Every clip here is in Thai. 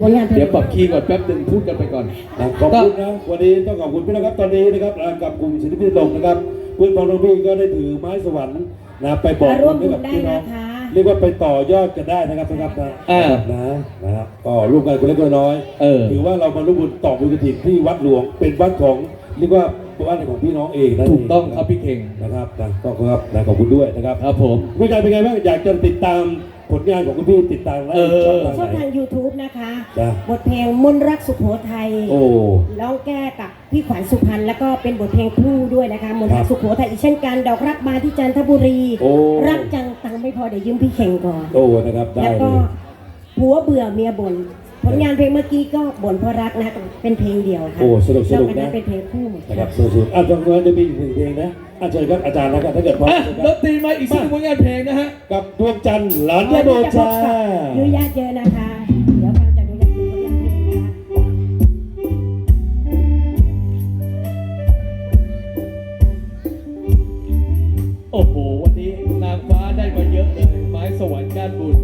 ผลงานเพลเดี๋ยงวปรับคีย์ก่อนแป๊บหนึ่งพูดกันไปก่อนนะขอบคุณนะวันนี้ต้องขอบคุณพี่นะครับตอนนี้นะครับอ่ากับกลุ่มศิลปินตลกนะครับคุณพองน้องพี่ก็ได้ถือไม้สวรรค์นะไปบอกมาร่วมให้กับพี่น้องบุญได้นะคะ เรียกว่าไปต่อยอดกันได้นะครับนะครับนะอ่านะนะครับก็ร่วมกันคนเล็กคนน้อยเออ ถือว่าเรามาร่วมบุญต่อบุญกฐินที่วัดหลวงเป็นวัดของเรียกว่า บ้านของพี่น้องเองนะถูกต้องครับพี่เข่งนะครับนะก็ครับนะขอบคุณด้วยนะครับครับผมพี่การเป็นไงบ้างอยากจะติดตามผลงานของคุณพี่ติดตามได้เออช่องทางช่องไหนทาง YouTube นะคะจ้ะบทเพลงมนต์รักสุโขทัยโอ้ร้องแก้กับพี่ขวัญสุพรรณแล้วก็เป็นบทเพลงคู่ด้วยนะคะมนต์รัครักบสุโขทัยอีกเช่นกันดอกรักบานที่จันทบุรีโอ้รักจังตังไม่พอเดี๋ยวยืมพี่เข่งก่อนโอ้นะครับได้แล้วเลก็ยผัวเบื่อเมียบ่น ผลงานเพลงเมื่อกี้ก็บ่นเพราะรักนะเป็นเพลงเดียวค่ะโอ้สนุกสนุกแล้วอันะเป็นเพลงคู่หมดนะครับสู้ๆอะตรงนั้นจะมีอีกหนึ่งเพลงนะอาเชิญครับอาจารย์นะครับถ้าเกิดพร้อมอะนะคดรับนตรีมาอีกสักหนึ่งผลงานเพลงนะฮะกับดวงจันทร์หลานวัยานโดนี้จะพชาบกับยุยญาติเยอะนะคะเดี๋ยวฟังจากยุยญาติผลงานเพลงนะคะโอ้โห วันนี้นางฟ้าได้มาเยอะเลยไม้สวรรค์ก้านบุญ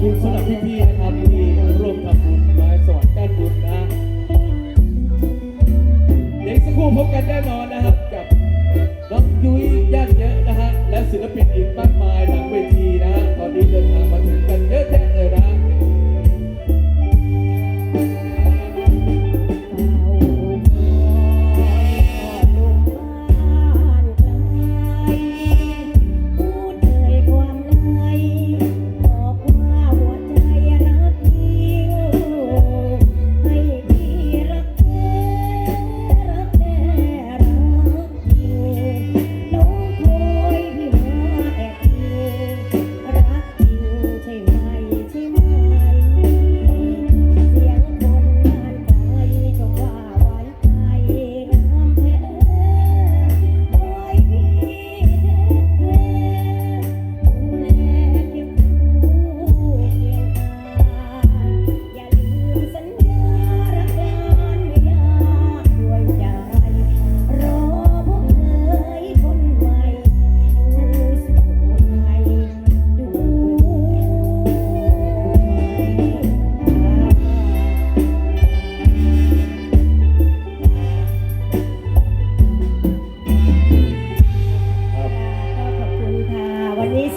คุณสำหรับพี่ๆนะครับที่ร่วมทำบุญมาสวรรค์ก้านบุญนะเด็กสักครู่พบกันแน่นอนนะครับกับน้องยุ้ยญาติเยอะนะฮะและศิลปิน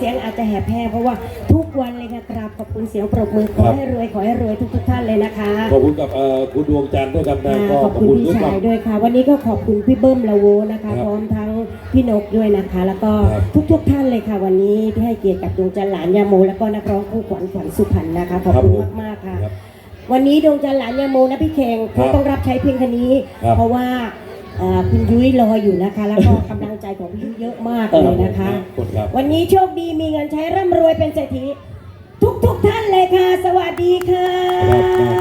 จะแหบแห้งเพราะว่าทุกวันเลยค่ะกราบขอบคุณเสียงปรบมือขอให้รวยขอให้รวยทุกๆท่านเลยนะคะ ขอบคุณกับเอ่อคุณดวงจันทร์ด้วยครับนะค่ะก็ขอบคุณพี่ด้วยชายรับด้วยค่ะ วันนี้ก็ขอบคุณพี่เบิ้มละโวนะคะครับพร้อมทั้งพี่นกด้วยนะคะ แล้วก็ครับทุกๆท่านเลยค่ะ วันนี้ที่ให้เกียรติกับดวงจันทร์หลานยาโมแล้วก็นักร้องคู่ขวัญขวัญสุพรรณนะคะขอบคุณมากๆค่ะครับวันนี้ดวงจันทร์หลานยาโมนะพี่เคงครับต้องรับใช้เพียงแค่นี้ครับเพราะว่าเอ่อ คุณยุ้ยรออยู่นะคะ แล้วก็กำลังใจของพี่ยุ้ยเยอะมากเลยนะคะ ขอบคุณครับ วันนี้โชคดีมีเงินใช้ร่ำรวยเป็นเศรษฐีทุกทุกๆท่านเลยค่ะ สวัสดีค่ะ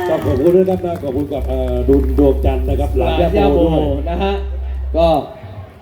ครับก็ขอบคุณด้วยครับนะขอบคุณกับเอ่อดุลดวงจันทร์นะครับหหลาลานนย่าย่าโมโมด้วย นะฮะก็